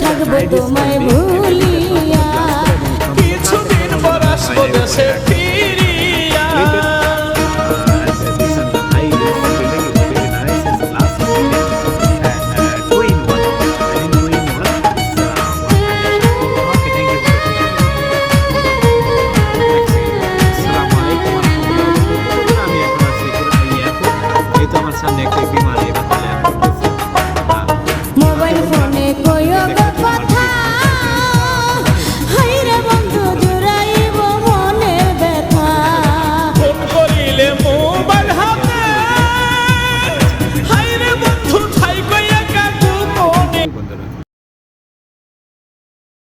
থাকব তোমায় ভুলিয়া। কিছুদিন পর আসব দেশে ফিরিয়া। সামনে একটা বিমানে